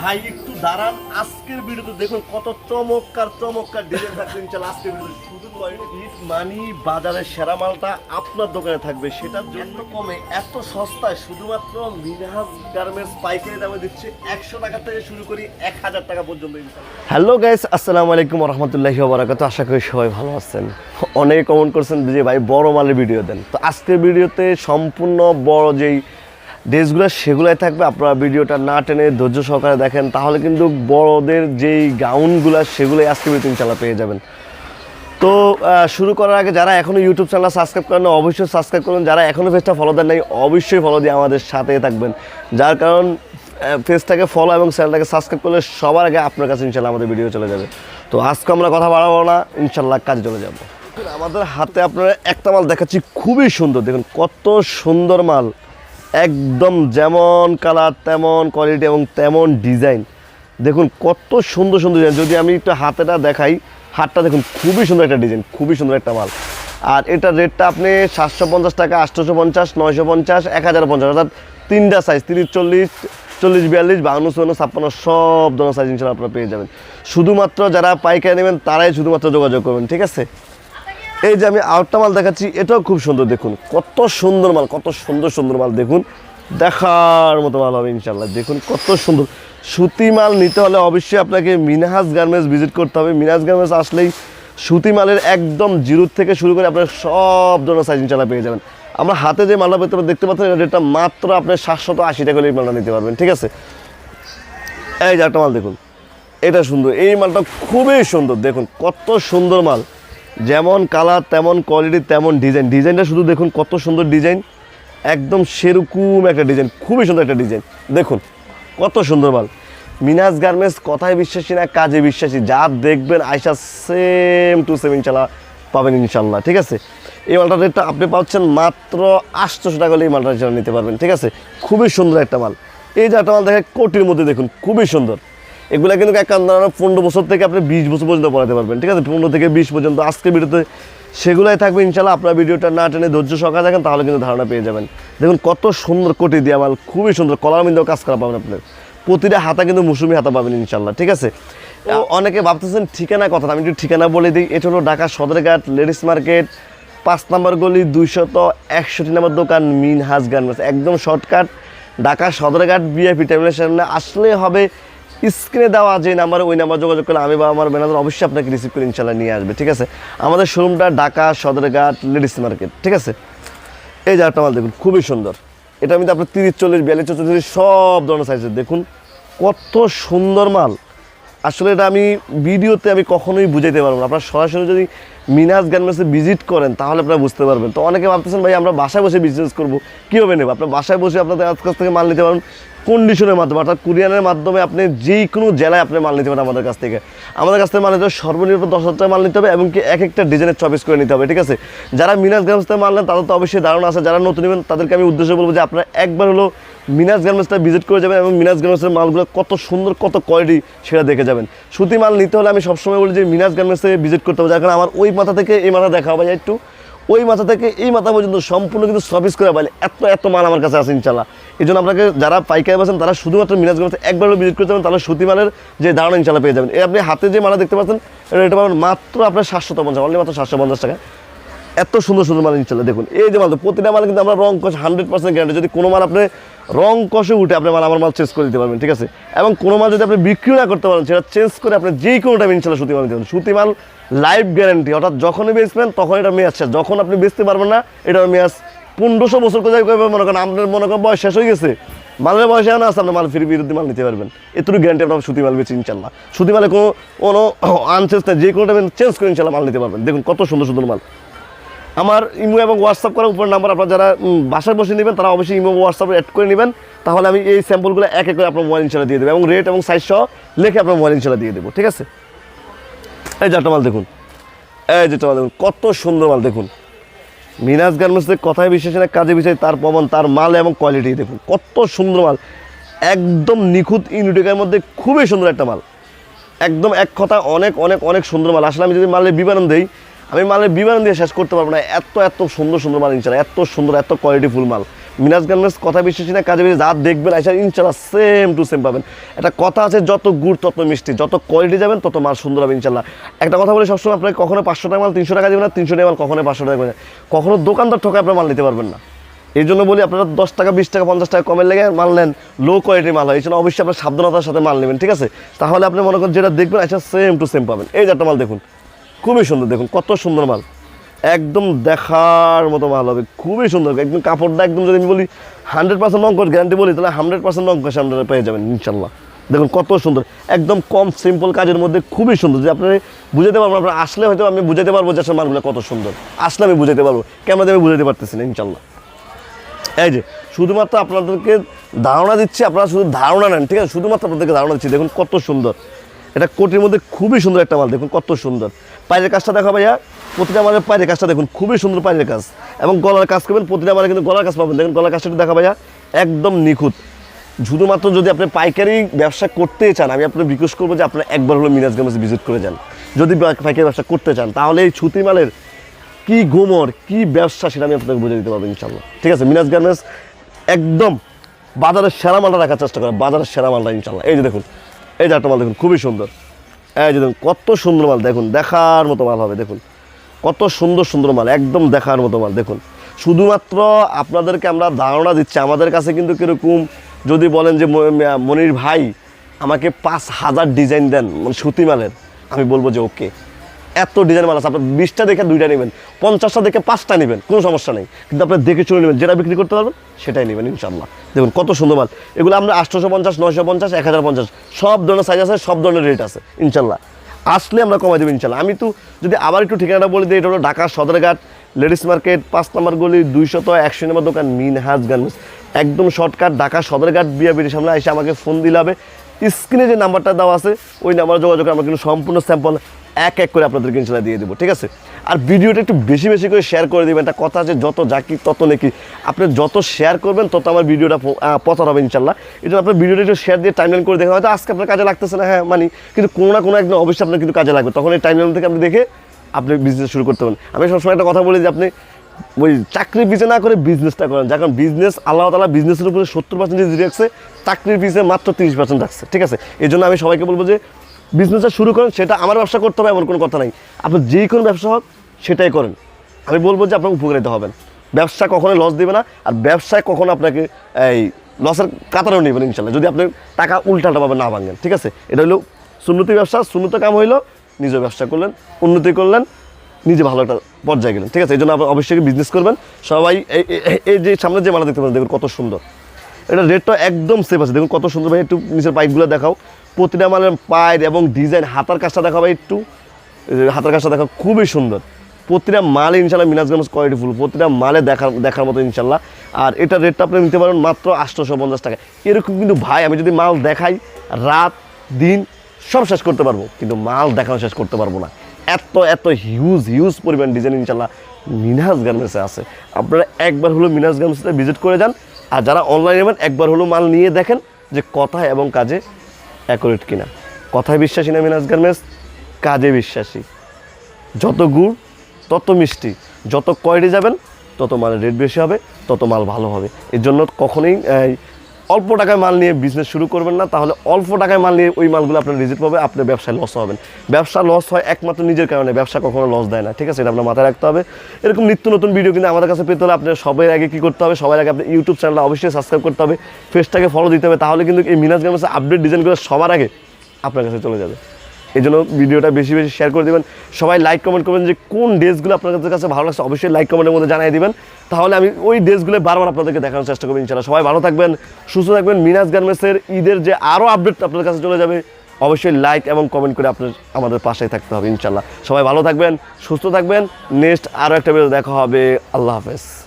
ভাই, একটু দাঁড়ান, আজকের ভিডিওতে দেখুন কত চমৎকার চমৎকার ডিজাইন থাকবে ইনশাল্লাহ আজকের ভিডিওতে শুধু হিট মানি বাজারের সেরা মালটা আপনার দোকানে থাকবে। সেটার জন্য কমে এত সস্তায় শুধুমাত্র মিনহাজ গার্মেন্টস পাইকারি দামে দিচ্ছে একশো টাকা থেকে শুরু করি এক হাজার টাকা পর্যন্ত হ্যালো গাইস আসসালামু আলাইকুম রহমতুল্লাহি বারাকাতু আশা করি সবাই ভালো আছেন। অনেকে কমেন্ট করছেন যে ভাই, বড় মালের ভিডিও দেন। তো আজকের ভিডিওতে সম্পূর্ণ বড় যেই ড্রেসগুলো সেগুলাই থাকবে, আপনারা ভিডিওটা না টেনে ধৈর্য সহকারে দেখেন, তাহলে কিন্তু বড়দের যেই গাউনগুলো, সেগুলোই আজকে ভিতরে ইনশাল্লাহ পেয়ে যাবেন। তো শুরু করার আগে যারা এখনও ইউটিউব চ্যানেল সাবস্ক্রাইব করেন অবশ্যই সাবস্ক্রাইব করুন। যারা এখনও পেজটা ফলো দেন নাই, অবশ্যই ফলো দিয়ে আমাদের সাথে থাকবেন। যার কারণ পেজটাকে ফলো এবং চ্যানেলটাকে সাবস্ক্রাইব করলে সবার আগে আপনার কাছে ইনশাল্লাহ আমাদের ভিডিও চলে যাবে। তো আজকে আমরা কথা বাড়াবো না, ইনশাল্লাহ কাজে চলে যাব। আমাদের হাতে আপনারা একটা মাল দেখাচ্ছি, খুবই সুন্দর, দেখুন কত সুন্দর মাল। একদম যেমন কালার তেমন কোয়ালিটি এবং তেমন ডিজাইন দেখুন, কত সুন্দর সুন্দর ডিজাইন যদি আমি একটু হাতেটা দেখাই, হাতটা দেখুন, খুবই সুন্দর একটা ডিজাইন খুবই সুন্দর একটা মাল। আর এটার রেটটা আপনি সাতশো পঞ্চাশ টাকা আটশোশো পঞ্চাশ, নয়শো পঞ্চাশ, এক হাজার পঞ্চাশ। অর্থাৎ তিনটা সাইজ তিরিশ, চল্লিশ চল্লিশ, বিয়াল্লিশ বাউন্ন চুয়ান্ন, ছাপ্পান্ন, সব ধরনের সাইজ ইনশাল্লাহ আপনারা পেয়ে যাবেন। শুধুমাত্র যারা পাইকারি নেবেন, তারাই শুধুমাত্র যোগাযোগ করবেন, ঠিক আছে? এই যে আমি আরেকটা মাল দেখাচ্ছি, এটাও খুব সুন্দর, দেখুন। কত সুন্দর মাল, কত সুন্দর সুন্দর মাল, দেখুন। দেখার মতো মাল হবে ইনশাল্লাহ দেখুন, কত সুন্দর। সুতি মাল নিতে হলে অবশ্যই আপনাকে মিনহাজ গার্মেন্টস ভিজিট করতে হবে। মিনহাজ গার্মেন্টস আসলেই সুতি মালের একদম জিরো থেকে শুরু করে আপনার সব ধরনের সাইজ ইনশাল্লাহ পেয়ে যাবেন। আমরা হাতে যে মালটা পেতে দেখতে পাচ্ছেন এটা মাত্র আপনার সাতশত আশি টাকা এই মালটা নিতে পারবেন, ঠিক আছে? এই যে একটা মাল, দেখুন। এটা সুন্দর। এই মালটা খুবই সুন্দর, দেখুন, কত সুন্দর মাল। যেমন কালার, তেমন কোয়ালিটি তেমন ডিজাইন ডিজাইনটা শুধু দেখুন কত সুন্দর ডিজাইন একদম সেরকম একটা ডিজাইন খুবই সুন্দর একটা ডিজাইন দেখুন, কত সুন্দর মাল। মিনাজ গার্মেন্টস, কথায় বিশ্বাসী না, কাজে বিশ্বাসী। যা দেখবেন আয়সা সেম টু সেম ইনশাল্লাহ পাবেন ইনশাল্লাহ, ঠিক আছে? এই মালটার রেটটা আপনি পাচ্ছেন মাত্র আটশোশো টাকা হলে এই মালটা নিতে পারবেন, ঠিক আছে? খুবই সুন্দর একটা মাল। এই যে একটা মাল দেখে কোটির মধ্যে দেখুন, খুবই সুন্দর। এগুলো কিন্তু এক ধরনের পনেরো বছর থেকে আপনি বিশ বছর পর্যন্ত পড়াতে পারবেন ঠিক আছে? পনেরো থেকে বিশ পর্যন্ত আজকে ভিডিওতে সেগুলাই থাকবে ইনশাল্লাহ আপনার ভিডিওটা না টেনে ধৈর্য সহকারে দেখেন তাহলে কিন্তু ধারণা পেয়ে যাবেন। দেখুন কত সুন্দর কোটি দিয়ে মাল খুবই সুন্দর কলার মধ্যেও কাজ করা পাবেন আপনার প্রতিটা হাতা কিন্তু মৌসুমি হাতা পাবেন ইনশাল্লাহ ঠিক আছে? অনেকে ভাবতেছেন ঠিকানা কথা আমি একটু ঠিকানা বলে দিই এটা হলো ঢাকা সদরঘাট লেডিস মার্কেট পাঁচ নম্বর গলি দুইশত একষট্টি নম্বর দোকান মিন হাজ গার্মেন্টস একদম শর্টকাট ঢাকা সদরঘাট বিআইপি টেবিলের সামনে আসলে হবে স্ক্রিনে দেওয়া যে নাম্বারে ওই নাম্বার যোগাযোগ করলে আমি বা আমার ম্যানেজার অবশ্যই আপনাকে রিসিভ করে ইনশাল্লাহ নিয়ে আসবে, ঠিক আছে? আমাদের শোরুমটা ঢাকা, সদরঘাট, লেডিস মার্কেট, ঠিক আছে? এই জায়গাটা মাল দেখুন, খুবই সুন্দর। এটা আমি আপনার তিরিশ, চল্লিশ, বিয়াল্লিশ চল্লিশ সব ধরনের সাইজের দেখুন, কত সুন্দর মাল। আসলে এটা আমি ভিডিওতে আমি কখনোই বুঝাইতে পারব না। আপনার সরাসরি যদি মিনাজ গার্মেন্টসে ভিজিট করেন, তাহলে আপনারা বুঝতে পারবেন। তো অনেকে ভাবতেছেন, ভাই, আমরা বাসায় বসে বিজনেস করব, কীভাবে নেব? আপনার বাসায় বসে আপনাদের কাছ থেকে মাল নিতে পারেন কন্ডিশনের মাধ্যমে, অর্থাৎ কুরিয়ানের মাধ্যমে আপনি যেই কোনো জেলায় আপনি মাল নিতে পারেন আমাদের কাছ থেকে। আমাদের কাছ থেকে মাল নিতে হবে সর্বনিম্ন দশ হাজার টাকা মাল নিতে হবে এবং কি এক একটা ডিজাইনের চয়েস করে নিতে হবে, ঠিক আছে? যারা মিনাজ গার্মেন্টস থেকে মাল নেন, তাদের তো অবশ্যই ধারণা আছে। যারা নতুন নেবেন, তাদেরকে আমি উদ্দেশ্য বলব যে আপনারা একবার হলো মিনাজ গার্মেন্টসটা ভিজিট করে যাবেন এবং মিনাজ গার্মেন্টসের মালগুলো কত সুন্দর, কত কোয়ালিটি সেটা দেখে যাবেন। সুতি মাল নিতে হলে আমি সবসময় বলি যে মিনাজ গার্মেন্টসে ভিজিট করতে হবে, যার কারণে আমার ওই মাথা থেকে এই মাথা দেখা হবে একটু। ওই মাথা থেকে এই মাথা পর্যন্ত সম্পূর্ণ কিন্তু সার্ভিস করে পাইলে এত এত মাল আমার কাছে আছে ইনশাল্লাহ এই জন্য আপনাকে যারা পাইকারি বসেন তারা শুধুমাত্র মিনাজ গার্মেন্টসে একবার ভিজিট করতে যাবেন তাহলে সুতি মালের যে ধারণা ইনশাল্লাহ পেয়ে যাবেন। এই আপনি হাতে যে মালা দেখতে পাচ্ছেন, এটা পাবেন মাত্র আপনার সাতশো পঞ্চাশ অনলি মাত্র সাতশো পঞ্চাশ টাকা এত সুন্দর সুন্দর মাল ইনশাল্লাহ দেখুন, এই যে মাল প্রতিটা মাল কিন্তু আমরা রং কষ হান্ড্রেড পার্সেন্ট গ্যারান্টি যদি কোনো মাল আপনি রং কষে উঠে আপনি মাল আমার মাল চেঞ্জ করে দিতে পারবেন, ঠিক আছে? এবং কোনো মাল যদি আপনি বিক্রি না করতে পারেন, সেটা চেঞ্জ করে আপনি যেই কোনো টাইম ইনশাল্লাহ সুতি মাল দিতে পারেন সুতি মাল লাইফ গ্যারান্টি অর্থাৎ যখনই বেচবেন তখন এটা মেয়াদ শেষ। যখন আপনি বেচতে পারবেন না এটা মেয়াদ পনেরোশো বছর করে যাবে মনে করেন? আপনার মনে করেন বয়স শেষ হয়ে গেছে। মালের বয়স এখন আছে, আপনার মাল ফিরে বিরুদ্ধে মাল নিতে পারবেন। এতটুকু গ্যারান্টি আপনার সুতি মাল বেছে ইনশাল্লাহ। সুতি মালে কোনো কোনো আনচেঞ্জ নেই, যে কোনো টাইমে চেঞ্জ করে ইনশাল্লাহ মাল নিতে পারবেন। দেখুন কত সুন্দর সুন্দর মাল। আমার ইমো এবং হোয়াটসঅ্যাপ করার উপর নাম্বার আপনারা যারা বাসায় বসে নেবেন, তারা অবশ্যই ইমো হোয়াটসঅ্যাপে অ্যাড করে নেবেন। তাহলে আমি এই স্যাম্পলগুলো এক এক করে আপনার মোবাইল ইনশাল্লাহ দিয়ে দেবো এবং রেট এবং সাইজ সহ লিখে আপনার মোবাইল ইনশাল্লাহ দিয়ে দেবো, ঠিক আছে? এই চারটা মাল দেখুন। এই যেটা মাল দেখুন, কত সুন্দর মাল দেখুন। মিনাজ গার্মেন্টসের কথায় বিশেষ না কাজে বিষয়, তার প্রমাণ, তার মাল এবং কোয়ালিটি দেখুন, কত সুন্দর মাল। একদম নিখুঁত ইউনিটেকের মধ্যে খুবই সুন্দর একটা মাল। একদম এক কথা অনেক অনেক অনেক সুন্দর মাল। আসলে আমি যদি মালের বিবরণ দেই আমি মালের বিবরণ দিয়ে শেষ করতে পারব না। এত এত সুন্দর সুন্দর মাল ইনশাল্লাহ। এত সুন্দর, এত কোয়ালিটিফুল মাল। মিনাজ গার্মেন্টস কথা বিশ্বাসী না, কাজে যা দেখবেন, আইসা ইনশাল্লাহ সেম টু সেম পাবেন। একটা কথা আছে, যত গুড়, তত মিষ্টি। যত কোয়ালিটি যাবেন, তত মাল সুন্দর হবে ইনশাল্লাহ। একটা কথা বলি সবসময়, আপনাকে কখনো পাঁচশো টাকা মাল, তিনশো টাকা দেবেন না, তিনশো টাকা মাল কখনো পাঁচশো টাকা দেবেন কখনো দোকানদার ঠকে আপনার মাল নিতে পারবেন না। এই জন্য বলি, আপনারা দশ টাকা, বিশ টাকা, পঞ্চাশ টাকা কমের লেগে মাল নেন। লো কোয়ালিটির মাল হয়। এই জন্য অবশ্যই আপনার সাবধানতার সাথে মাল নেবেন, ঠিক আছে? তাহলে আপনি মনে করেন যেটা দেখবেন আচ্ছা সেম টু সেম পাবেন। এই যে একটা মাল দেখুন। খুবই সুন্দর, দেখুন কত সুন্দর মাল। একদম দেখার মতো মাল হবে, খুবই সুন্দর। একদম কাপড়টা একদম যদি আমি বলি হান্ড্রেড পার্সেন্ট করে গ্যারান্টি বলি, তাহলে হান্ড্রেড পার্সেন্ট করে আপনারা পেয়ে যাবেন, ইনশাল্লাহ। দেখুন কত সুন্দর, একদম কম সিম্পল কাজের মধ্যে খুবই সুন্দর। যে আপনি বুঝাতে পারব আপনার আসলে হয়তো আমি বুঝাতে পারব যে আসলে মালগুলো কত সুন্দর। আসলে আমি বুঝাতে পারব ক্যামেরাতে আমি বুঝাতে পারতেছি না, ইনশাল্লাহ। এই যে, শুধুমাত্র আপনাদেরকে ধারণা দিচ্ছি, আপনারা শুধু ধারণা নেন, ঠিক আছে? শুধুমাত্র আপনাদেরকে ধারণা দিচ্ছি, দেখুন কত সুন্দর। এটা কোটির মধ্যে খুবই সুন্দর একটা মাল, দেখুন কত সুন্দর। পায়ের কাজটা দেখা ভাইয়া, প্রতিটা মালের পায়ের কাজটা দেখুন, খুবই সুন্দর পায়ের কাজ। এবং গলার কাজ করবেন, প্রতিটা মালে কিন্তু গলার কাজ পাবেন। দেখুন, গলার কাজটা দেখা ভাইয়া, একদম নিখুঁত। শুধুমাত্র যদি আপনি পাইকারি ব্যবসা করতে চান, আমি আপনার রিকোয়েস্ট করব যে আপনারা একবার হলো মিনাজ গার্মেন্টস ভিজিট করে যান। যদি পাইকারি ব্যবসা করতে চান, তাহলে এই ছুতি মালের কি গোমর, কি ব্যবসা সেটা আমি আপনাকে বুঝে দিতে পারব ইনশাল্লাহ ঠিক আছে মিনাজ গার্মেন্টস একদম বাজারের সেরা মালটা রাখার চেষ্টা করে বাজারের সেরা মালটা ইনশাল্লাহ এই যে দেখুন, এই যে একটা মাল দেখুন, খুবই সুন্দর। এই যে দেখুন, কত সুন্দর মাল, দেখুন, দেখার মতো মাল হবে, দেখুন। কত সুন্দর সুন্দর মাল, একদম দেখার মতো মাল, দেখুন। শুধুমাত্র আপনাদেরকে আমরা ধারণা দিচ্ছি, আমাদের কাছে কিন্তু কীরকম, যদি বলেন যে মনির ভাই আমাকে পাঁচ হাজার ডিজাইন দেন মানে সুতি মালের, আমি বলব যে ওকে। এত ডিজাইন মাল আছে। আপনার বিশটা দেখে দুইটা নেবেন, পঞ্চাশটা দেখে পাঁচটা নেবেন, কোনো সমস্যা নেই। কিন্তু আপনি দেখে চলে নেবেন, যেটা বিক্রি করতে পারবেন, সেটাই নেবেন ইনশাল্লাহ দেখুন, কত সুন্দর মাল। এগুলো আমরা আটশোশো পঞ্চাশ, নয়শো পঞ্চাশ, এক হাজার পঞ্চাশ, সব ধরনের সাইজ আছে, সব ধরনের রেট আছে ইনশাল্লাহ আসলে আমরা কমাই দেবো ইনশাল্লাহ আমি তো যদি আবার একটু ঠিকানাটা বলে দিই, এটা হলো ঢাকা সদরঘাট, লেডিস মার্কেট, পাঁচ নম্বর গলি, দুইশত একশো নম্বর দোকান, মিনহাজ গার্মেন্টস। একদম শর্টকাট ঢাকা সদরঘাট বিয়া বিড়ির সামনে এসে আমাকে ফোন দিলে হবে। স্ক্রিনে যে নাম্বারটা দেওয়া আছে, ওই নাম্বারে যোগাযোগ আমরা কিন্তু সম্পূর্ণ স্যাম্পল এক এক করে আপনাদেরকে ইনশাল্লাহ দিয়ে দেবো, ঠিক আছে? আর ভিডিওটা একটু বেশি বেশি করে শেয়ার করে দেবেন, একটা কথা আছে, যত জাকি তত নাকি। আপনি যত শেয়ার করবেন, তত আমার ভিডিওটা প্রচার হবে ইনশাল্লাহ এটা আপনার ভিডিওটা একটু শেয়ার দিয়ে টাইমলাইন করে দেখেন, হয়তো আজকে আপনার কাজে লাগতেছে না হ্যাঁ মানি, কিন্তু কোনো না কোনো একদিন অবশ্যই আপনার কিন্তু কাজে লাগবে। তখন এই টাইমলাইন থেকে আপনি দেখে আপনি বিজনেস শুরু করতে পারেন। আমি সবসময় একটা কথা বলি যে আপনি ওই চাকরির পিছিয়ে না করে বিজনেসটা করেন। কারণ বিজনেস আল্লাহ তালা বিজনেসের উপরে সত্তর পার্সেন্ট রাখছে চাকরির পিছিয়ে মাত্র তিরিশ পার্সেন্ট রাখছে। ঠিক আছে? এই জন্য আমি সবাইকে বলব যে বিজনেসটা শুরু করেন, সেটা আমার ব্যবসা করতে হবে এমন কোনো কথা নাই। আপনি যেই কোনো ব্যবসা হোক, সেটাই করেন। আমি বলব যে আপনার উপকারিত হবেন। ব্যবসা কখনোই লস দেবে না, আর ব্যবসায় কখনো আপনাকে এই লসের কাতারেও নেবেন ইনশাল্লাহ যদি আপনি টাকা উল্টাটা পাবেন না ভাঙেন, ঠিক আছে? এটা হলো সুন্নতি ব্যবসা। সুন্নত কাম হইল নিজের ব্যবসা করলেন, উন্নতি করলেন নিজে ভালো একটা পর্যায়ে গেলেন। ঠিক আছে? এই জন্য অবশ্যই বিজনেস করবেন? সবাই এই যে সামনে যে মালা দেখতে পারেন দেখুন কত সুন্দর। এটা রেটটা একদম সেফ আছে। দেখুন কত সুন্দর ভাই, একটু নিচের পাইপগুলো দেখাও। প্রতিটা মালের পায়ের এবং ডিজাইন হাতার কাজটা দেখাও ভাই একটু। হাতার কাজটা দেখাও, খুবই সুন্দর। প্রতিটা মালে ইনশাল্লাহ মিনাজগঞ্জ কোয়ালিটি ফুল প্রতিটা মালে দেখার দেখার মতো ইনশাল্লাহ আর এটা রেটটা আপনি নিতে পারেন মাত্র আটশোশো পঞ্চাশ টাকা এরকম কিন্তু ভাই, আমি যদি মাল দেখাই, রাত, দিন, সব শেষ করতে পারব। কিন্তু মাল দেখানো শেষ করতে পারব না। এত এত হিউজ হিউজ পরিমাণ ডিজাইন ইনশাল্লাহ মিনাজ গার্মেন্টসে আছে। আপনারা একবার হলো মিনাজ গার্মেন্টসে ভিজিট করে যান, আর যারা অনলাইনে নেবেন, একবার হলো মাল নিয়ে দেখেন যে কথায় এবং কাজে অ্যাকুরেট কিনা। কথায় বিশ্বাসী না মিনাজ গার্মেন্টস কাজে বিশ্বাসী। যত গুড়, তত মিষ্টি। যত কয়ডে যাবেন, তত মালের রেট বেশি হবে, তত মাল ভালো হবে। এর জন্য কখনোই অল্প টাকায় মাল নিয়ে বিজনেস শুরু করবেন না, তাহলে অল্প টাকায় মাল নিয়ে ওই মালগুলো আপনার রিজিট পাবে আপনার ব্যবসায় লস হবেন। ব্যবসা লস হয় একমাত্র নিজের কারণে, ব্যবসা কখনো লস দেয় না, ঠিক আছে? এটা আপনার মাথায় রাখতে হবে। এরকম নিত্য নতুন ভিডিও কিন্তু আমাদের কাছে পেতে হলে আপনার সবাই আগে কী করতে হবে সবাই আগে আপনার ইউটিউব চ্যানেলটা অবশ্যই সাবস্ক্রাইব করতে হবে ফেসটাকে ফলো দিতে হবে, তাহলে কিন্তু এই মিনাজ গেমসে আপডেট ডিজাইনগুলো সবার আগে আপনার কাছে চলে যাবে। এই জন্য ভিডিওটা বেশি বেশি শেয়ার করে দেবেন। সবাই লাইক কমেন্ট করবেন যে কোন ড্রেসগুলো আপনাদের কাছে ভালো লাগছে, অবশ্যই লাইক কমেন্টের মধ্যে জানিয়ে দেবেন। তাহলে আমি ওই ড্রেসগুলো বারবার আপনাদেরকে দেখানোর চেষ্টা করব ইনশাল্লাহ সবাই ভালো থাকবেন, সুস্থ থাকবেন। মিনাজ গার্মেন্টসের ঈদের যে আরও আপডেট আপনাদের কাছে চলে যাবে, অবশ্যই লাইক এবং কমেন্ট করে আপনার, আমাদের পাশেই থাকতে হবে ইনশাল্লাহ সবাই ভালো থাকবেন, সুস্থ থাকবেন। নেক্সট আরও একটা ভিডিও দেখা হবে। আল্লাহ হাফেজ।